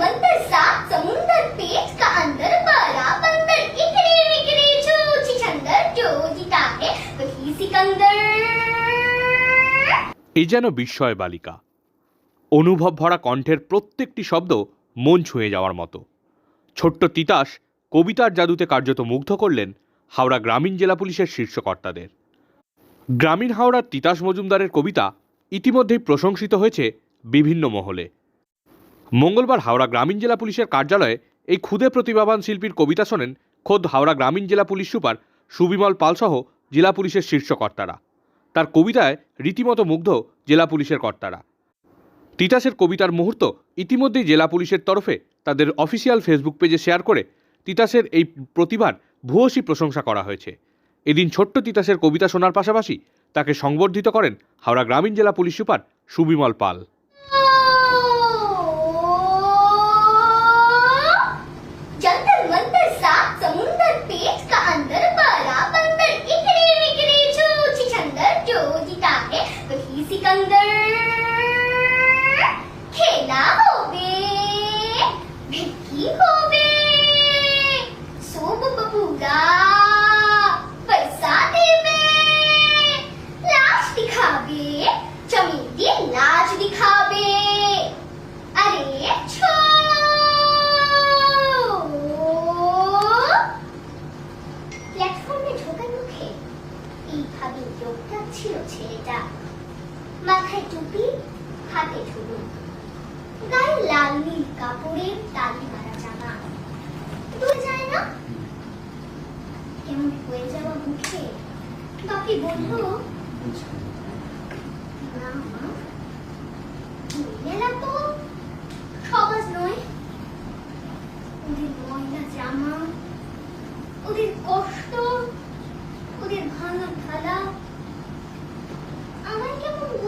मंतर समुंदर पेट का अंदर बड़ा बंदर इकरे विकरे वही सिकंदर এ যেন বিস্ময় বালিকা। অনুভব ভরা কণ্ঠের প্রত্যেকটি শব্দ মন ছুঁয়ে যাওয়ার মতো। ছোট্ট তিতাস কবিতার জাদুতে কার্যত মুগ্ধ করলেন হাওড়া গ্রামীণ জেলা পুলিশের শীর্ষকর্তাদের। গ্রামীণ হাওড়ার তিতাস মজুমদারের কবিতা ইতিমধ্যেই প্রশংসিত হয়েছে বিভিন্ন মহলে। মঙ্গলবার হাওড়া গ্রামীণ জেলা পুলিশের কার্যালয়ে এই ক্ষুদে প্রতিভাবান শিল্পীর কবিতা শোনেন খোদ হাওড়া গ্রামীণ জেলা পুলিশ সুপার সুবিমল পালসহ জেলা পুলিশের শীর্ষকর্তারা তার কবিতায় রীতিমতো মুগ্ধ জেলা পুলিশের কর্তারা। তিতাসের কবিতার মুহূর্ত ইতিমধ্যেই জেলা পুলিশের তরফে তাদের অফিসিয়াল ফেসবুক পেজে শেয়ার করে তিতাসের এই প্রতিভার ভূয়সী প্রশংসা করা হয়েছে। এদিন ছোট্ট তিতাসের কবিতা শোনার পাশাপাশি তাকে সংবর্ধিত করেন হাওড়া গ্রামীণ জেলা পুলিশ সুপার সুবিমল পাল। সিকান্দার খেলা হবে ভিকি হবে সোব বাবুরা পয়সা দেবে লাশ দিখাবে চমেলি নাচ দিখাবে। আরে প্ল্যাটফর্মে ঢোকার মুখে এইভাবে যোগটা ছিল ছেলেটা। মাথায় টুপি, হাতে ঝুড়ি। গায়ে লাল নীল কাপড়ের তালি মারা জামা। দূরে যায় না? কেমন হয়ে যাওয়া মুখে? বাকি বলল নয়। ওদের জামা, ওদের কষ্ট, ওদের ভাঙা থালা